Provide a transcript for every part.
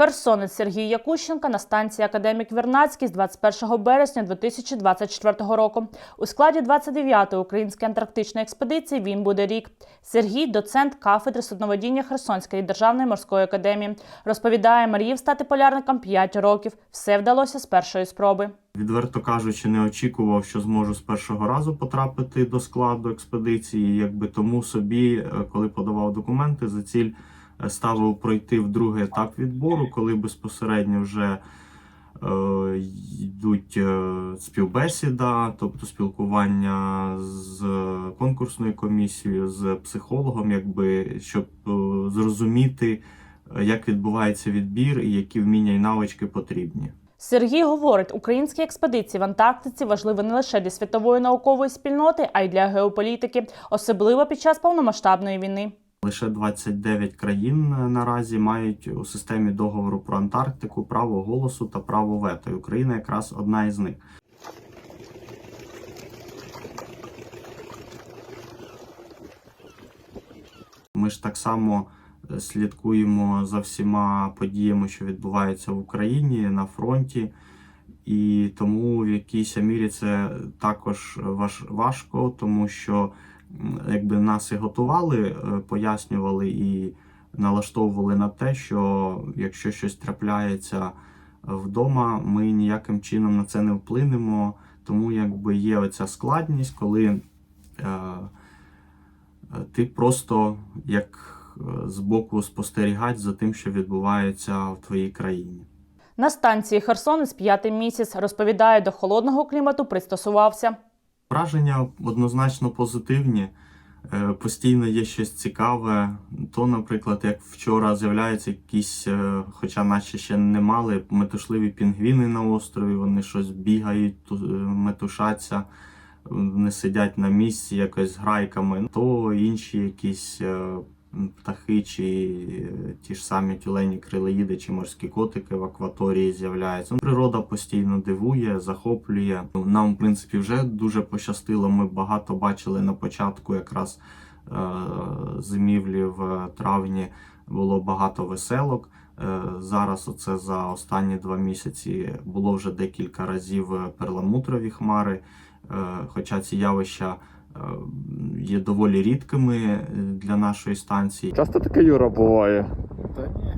Херсонець Сергій Якущенка на станції Академік Вернацький з 21 березня 2024 року. У складі 29-ї української антарктичної експедиції він буде рік. Сергій доцент кафедри судноводіння Херсонської державної морської академії. Розповідає, мріяв стати полярником 5 років. Все вдалося з першої спроби. Відверто кажучи, не очікував, що зможу з першого разу потрапити до складу експедиції. Якби тому собі, е, коли подавав документи, за ціль ставив пройти в другий етап відбору, коли безпосередньо вже е, йдуть е, співбесіда, тобто спілкування з конкурсною комісією, з психологом, якби щоб е, зрозуміти, е, як відбувається відбір і які вміння і навички потрібні. Сергій говорить, українські експедиції в Антарктиці важливі не лише для світової наукової спільноти, а й для геополітики, особливо під час повномасштабної війни. Лише 29 країн е, наразі мають у системі договору про Антарктику право голосу та право вето. І Україна якраз одна із них. Ми ж так само е, слідкуємо за всіма подіями, що відбуваються в Україні на фронті. І тому в якійсь мірі це також важ, важко, тому що якби нас і готували, е, пояснювали і налаштовували на те, що якщо щось трапляється вдома, ми ніяким чином на це не вплинемо. Тому якби є оця складність, коли е, ти просто як е, збоку спостерігач за тим, що відбувається в твоїй країні. На станції Херсонець п'ятий місяць розповідає, до холодного клімату пристосувався. Враження однозначно позитивні. Е, Постійно є щось цікаве. То, наприклад, як вчора з'являються якісь, е, хоча наче ще не мали, метушливі пінгвіни на острові, вони щось бігають, е, метушаться, не сидять на місці якось грайками. То інші якісь птахи, чи е, ті ж самі тюлені крилоїди, чи морські котики в акваторії з'являються. Ну, Природа постійно дивує, захоплює. Нам, в принципі, вже дуже пощастило. Ми багато бачили на початку якраз е, зимівлі в травні було багато веселок. Е, Зараз оце за останні два місяці було вже декілька разів перламутрові хмари. Хоча ці явища є доволі рідкими е, для нашої станції. Часто таке Юра буває. Та ні.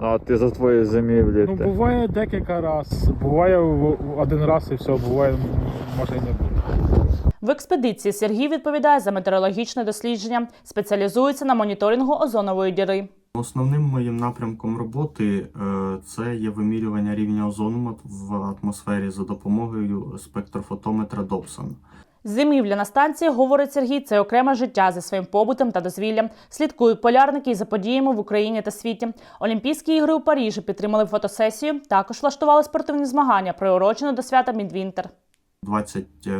А ти за твої зимівлі. Ну буває декілька разів. Буває один раз і все, буває, може і не буде. В експедиції Сергій відповідає за метеорологічне дослідження, спеціалізується на моніторингу озонової діри. Основним моїм напрямком роботи е, це є вимірювання рівня озону в атмосфері за допомогою спектрофотометра Добсона. Зимівля на станції, говорить Сергій, це окреме життя зі своїм побутом та дозвіллям. Слідкують полярники і за подіями в Україні та світі. Олімпійські ігри у Парижі підтримали фотосесію. Також влаштували спортивні змагання, приурочені до свята Мідвінтер. 21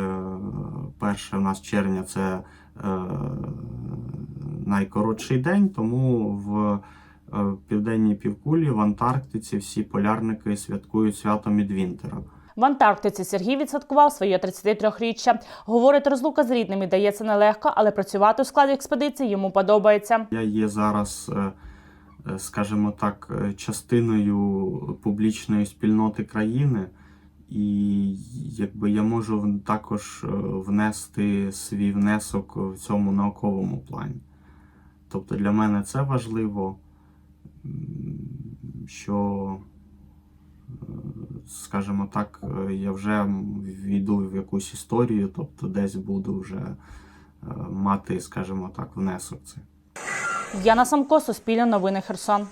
у нас червня це е, найкоротший день, тому в е, південній півкулі в Антарктиці всі полярники святкують свято Мідвінтера. В Антарктиці Сергій відсвяткував своє 33-річчя. Говорить, розлука з рідними дається нелегко, але працювати у складі експедиції йому подобається. Я є зараз, е, е, скажімо так, е, частиною публічної спільноти країни, і якби я можу також внести свій внесок в цьому науковому плані. Тобто для мене це важливо, що, скажімо так, е, я вже війду в якусь історію, тобто десь буду вже е, мати, скажімо так, внесок цей. Яна Самко, Суспільне новини Херсон.